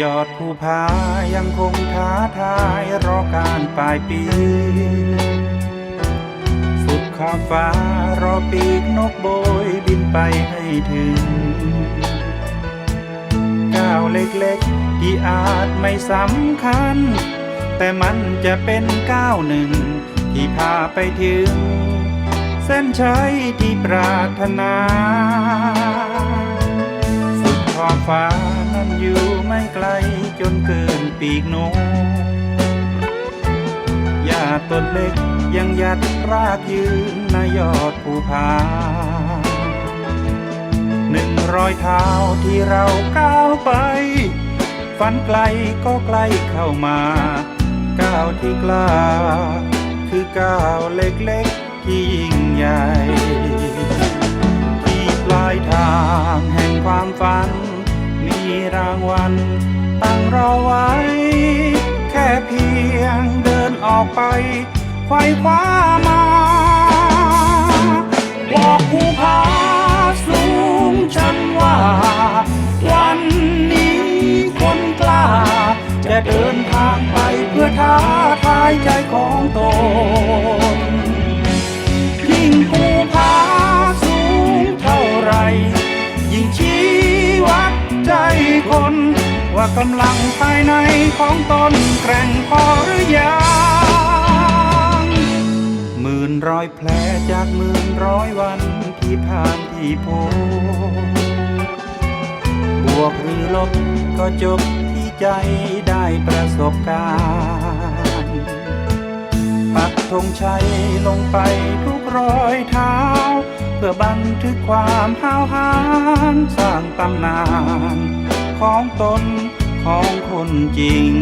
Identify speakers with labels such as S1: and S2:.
S1: ยอดภูผายังคงท้าทายรอการปลายปี สุดขอบฟ้ารอปีกนกโบยบินไปให้ถึงก้าวเล็กๆ ที่อาจไม่สำคัญ แต่มันจะเป็นก้าวหนึ่ง ที่พาไปถึง เส้นชัยที่ปรารถนา สุดขอบฟ้า ไม่ไกลจนเกินปีกนกหญ้าต้นเล็กยังหยัดรากยืนในยอดภูผาหนึ่งรอยเท้าที่เราก้าวไป ฝันไกลก็ใกล้เข้ามา ก้าวที่กล้า คือก้าวเล็กๆที่ยิ่งใหญ่ ที่ปลายทางแห่งความฝัน รางวัล ตั้งรอไว้ แค่เพียงเดินออกไปไขว้คว้ามาบอกภูผาสูงฉันว่า น ว่ากำลังภายในของตนแกร่งพอหรือยังหมื่นร้อยแผลจากหมื่นร้อยวันที่ผ่านที่พบบวกหรือลบก็จบที่ใจได้ประสบการณ์ ปักธงชัยลงไปทุกรอยเท้าเพื่อบันทึกความห้าวหาญสร้างตำนาน ของตนของคนจริง